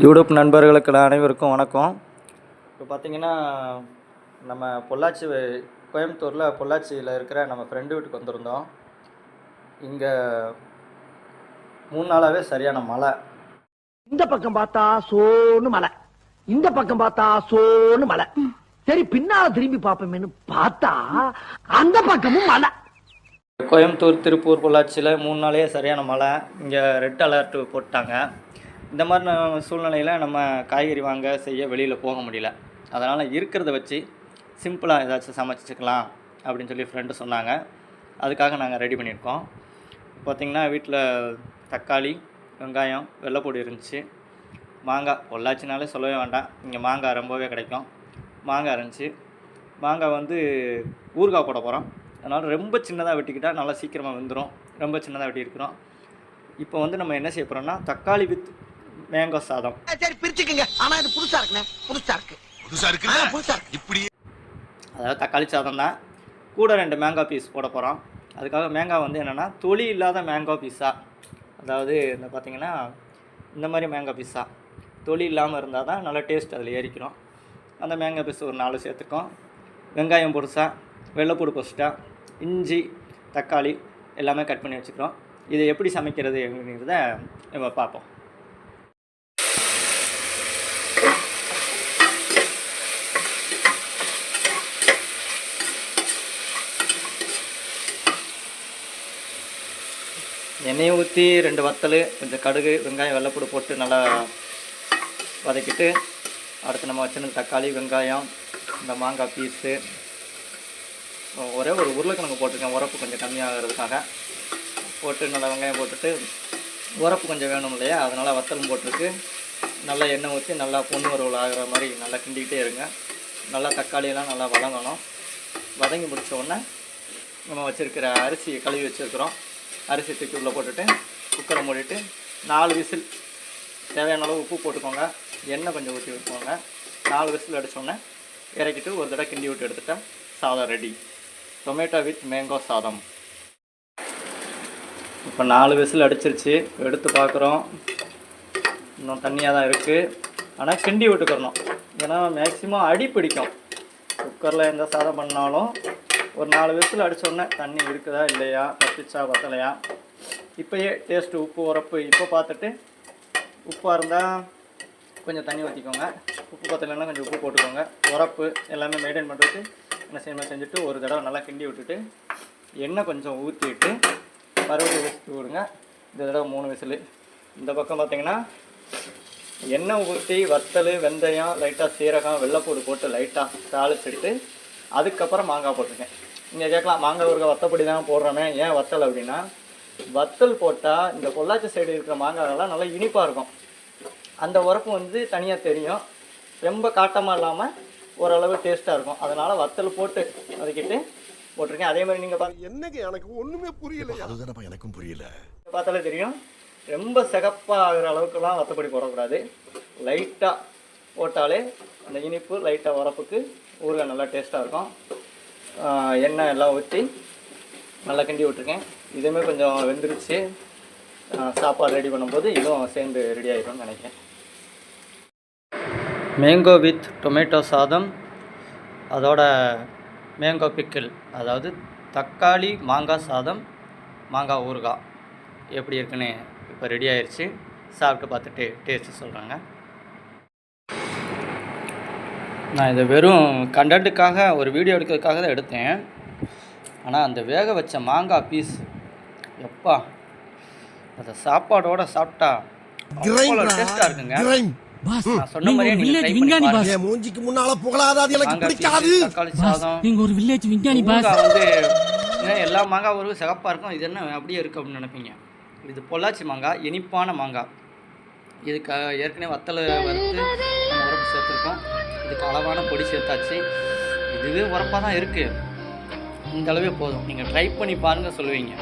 YouTube நண்பர்களுக்கு அனைவருக்கும் வணக்கம். இப்போ பார்த்தீங்கன்னா நம்ம பொள்ளாச்சி கோயம்புத்தூரில் பொள்ளாச்சியில் இருக்கிற நம்ம ஃப்ரெண்டு வீட்டுக்கு வந்திருந்தோம். இங்கே மூணு நாளாகவே சரியான மழை. இந்த பக்கம் பார்த்தா சோன்னு மலை இந்த பக்கம் பார்த்தா சோன்னு மலை சரி பின்னால திரும்பி பாப்போமேன்னு பார்த்தா அந்த பக்கமும் மலை கோயம்புத்தூர் திருப்பூர் பொள்ளாச்சியில் மூணு நாளே சரியான மழை. இங்கே ரெட் அலர்ட் போட்டாங்க. இந்த மாதிரி சூழ்நிலையில் நம்ம காய்கறி வாங்க செய்ய வெளியில் போக முடியல. அதனால் இருக்கிறத வச்சு சிம்பிளாக ஏதாச்சும் சமைச்சிக்கலாம் அப்படின்னு சொல்லி ஃப்ரெண்டு சொன்னாங்க. அதுக்காக நாங்கள் ரெடி பண்ணியிருக்கோம். பார்த்திங்கன்னா வீட்டில் தக்காளி வெங்காயம் வெள்ளைப்பூடி இருந்துச்சு. மாங்காய் பொள்ளாச்சினாலே சொல்லவே வேண்டாம். இங்கே மாங்காய் ரொம்பவே கிடைக்கும். மாங்காய் இருந்துச்சு. மாங்காய் வந்து ஊறுகாய் போட போகிறோம் அதனால் ரொம்ப சின்னதாக வெட்டிக்கிட்டால் நல்லா சீக்கிரமாக வெந்துடும் ரொம்ப சின்னதாக வெட்டியிருக்கிறோம். இப்போ வந்து நம்ம என்ன செய்ய போகிறோம்னா தக்காளி வித் மேங்கோ சாதம். சரி பிரிச்சுக்குங்க. ஆனா இது புதுசா இருக்குண்ணே. புதுசா இருக்கு. புதுசா இருக்கு? புதுசா இருக்கு. இப்படி. அதாவது தக்காளி சாதம் தான். கூட ரெண்டு மேங்கோ பீஸ் போட போகிறோம் அதுக்காக மேங்காய் வந்து என்னென்னா தொளி இல்லாத மேங்கோ பீஸா அதாவது இந்த பார்த்தீங்கன்னா இந்த மாதிரி மேங்கோ பீஸா தொளி இல்லாமல் இருந்தால் தான் நல்லா டேஸ்ட் அதில் ஏறிக்கிறோம். அந்த மேங்கோ பீஸ் ஒரு நாலு சேர்த்துக்கோம். வெங்காயம் பொருசா வெள்ளைப்பூடு பொரிச்சிட்டா இஞ்சி தக்காளி எல்லாமே கட் பண்ணி வச்சுக்கிறோம். இதை எப்படி சமைக்கிறது அப்படிங்கிறத நம்ம பார்ப்போம். எண்ணெயை ஊற்றி ரெண்டு வத்தல் கொஞ்சம் கடுகு வெங்காயம் வெள்ளைப்பூடு போட்டு நல்லா வதக்கிட்டு அடுத்து நம்ம வச்சுருந்த தக்காளி வெங்காயம் இந்த மாங்காய் பீஸு ஒரே ஒரு உருளைக்கிழங்கு போட்டிருக்கேன் உரப்பு கொஞ்சம் கம்மியாகிறதுக்காக. போட்டு நல்லா வெங்காயம் போட்டுட்டு உரப்பு கொஞ்சம் வேணும் இல்லையா? அதனால் வத்தலும் போட்டிருக்கு. நல்லா எண்ணெய் ஊற்றி நல்லா பொண்ணு வறுவல் ஆகிற மாதிரி நல்லா கிண்டிக்கிட்டே இருங்க. நல்லா தக்காளியெல்லாம் நல்லா வதங்கணும். வதங்கி முடித்த உடனே நம்ம வச்சுருக்கிற அரிசியை கழுவி வச்சுருக்குறோம். அரிசி தூக்கி உள்ளே போட்டுட்டு குக்கரை மூடிட்டு நாலு விசில் தேவையான அளவு உப்பு போட்டுக்கோங்க. எண்ணெய் கொஞ்சம் ஊற்றி விட்டுக்கோங்க. நாலு விசில் அடிச்சோடனே இறக்கிட்டு ஒரு தடவை கிண்டி விட்டு எடுத்துட்டா சாதம் ரெடி டொமேட்டோ வித் மேங்கோ சாதம். இப்போ நாலு விசில் அடிச்சிருச்சு. எடுத்து பார்க்குறோம். இன்னும் தண்ணியாக தான் இருக்குது ஆனால் கிண்டி விட்டுக்கிறணும். ஏன்னா மேக்ஸிமம் அடி பிடிக்கும். குக்கரில் எந்த சாதம் பண்ணாலும் ஒரு நாலு விசில் அடித்தோடனே தண்ணி இருக்குதா இல்லையா? பத்திச்சா பத்தலையா இப்போயே டேஸ்ட்டு உப்பு உரப்பு இப்போ பார்த்துட்டு உப்பாக இருந்தால் கொஞ்சம் தண்ணி ஊற்றிக்கோங்க உப்பு பத்தலைன்னா கொஞ்சம் உப்பு போட்டுக்கோங்க. உரப்பு எல்லாமே மெயின்டைன் பண்ணுறதுக்கு என்ன செய்யணும் செஞ்சுட்டு ஒரு தடவை நல்லா கிண்டி விட்டுட்டு எண்ணெய் கொஞ்சம் ஊற்றிட்டு மறுபடியும் விசிட்டு விடுங்க. இந்த தடவை மூணு விசில். இந்த பக்கம் பார்த்தீங்கன்னா எண்ணெய் ஊற்றி வத்தல் வெந்தயம் லைட்டாக சீரகம் வெள்ளைப்பூடு போட்டு லைட்டாக தாளிச்சிட்டு அதுக்கப்புறம் மாங்காய் போட்டிருக்கேன். நீங்கள் கேட்கலாம் மாங்காய் ஊறுகாய் வத்தப்பொடி தான் போடுறோமே. ஏன் வத்தல் அப்படின்னா வத்தல் போட்டால் இந்த பொள்ளாச்சி சைடு இருக்கிற மாங்காயெல்லாம் நல்லா இனிப்பாக இருக்கும். அந்த உரப்பு வந்து தனியாக தெரியும். ரொம்ப காட்டமாக இல்லாமல் ஓரளவு டேஸ்ட்டாக இருக்கும். அதனால் வத்தல் போட்டு வதக்கிட்டு போட்டிருக்கேன். அதே மாதிரி நீங்கள் பார்த்து என்னங்க எனக்கு ஒண்ணுமே புரியல அதுதானப்பா எனக்கும் புரியல. பார்த்தாலே தெரியும். ரொம்ப சிகப்பாக ஆகிற அளவுக்குலாம் வத்தப்பொடி போடக்கூடாது. லைட்டாக போட்டாலே அந்த இனிப்பு லைட்டாக உரப்புக்கு ஊறுகாய் நல்லா டேஸ்ட்டாக இருக்கும். எண்ணெய் எல்லாம் ஊற்றி நல்லா கிண்டி விட்ருக்கேன் இதுவுமே கொஞ்சம் வெந்துருச்சு. சாப்பாடு ரெடி பண்ணும்போது இதுவும் சேர்ந்து ரெடி ஆகிடும்னு நினைக்கிறேன். மேங்கோ வித் டொமேட்டோ சாதம். அதோட மேங்கோ பிக்கிள் அதாவது தக்காளி மாங்காய் சாதம் மாங்காய் ஊறுகாய். எப்படி இருக்குன்னு இப்போ ரெடி ஆயிடுச்சு சாப்பிட்டு பார்த்துட்டு டேஸ்ட்டு சொல்கிறாங்க நான் இதை வெறும் கண்டென்ட்டுக்காக ஒரு வீடியோ எடுக்கிறதுக்காக தான் எடுத்தேன். ஆனால் அந்த வேக வச்ச மாங்காய் பீஸ் எப்பா அதை சாப்பாடோட சாப்பிட்டா டேஸ்ட்டாக இருக்குங்க. மூஞ்சிக்கு முன்னால புகழாத அது எனக்கு பிடிக்காது. நீங்க ஒரு வில்லேஜ் விஞ்ஞானி பாஸ் வந்து எல்லா மாங்காய் ஒரு சிகப்பாக இருக்கும். இது என்ன அப்படியே இருக்குது அப்படின்னு நினைப்பீங்க. இது பொள்ளாச்சி மாங்காய் இனிப்பான மாங்காய். இதுக்கு ஏற்கனவே வத்தலை வறுத்து அதுக்கு அளவான பொடி சேர்த்தாச்சு. இதுவே உரப்பாக தான் இருக்குது இந்த அளவே போதும். நீங்கள் ட்ரை பண்ணி பாருங்கள் சொல்லுவீங்க.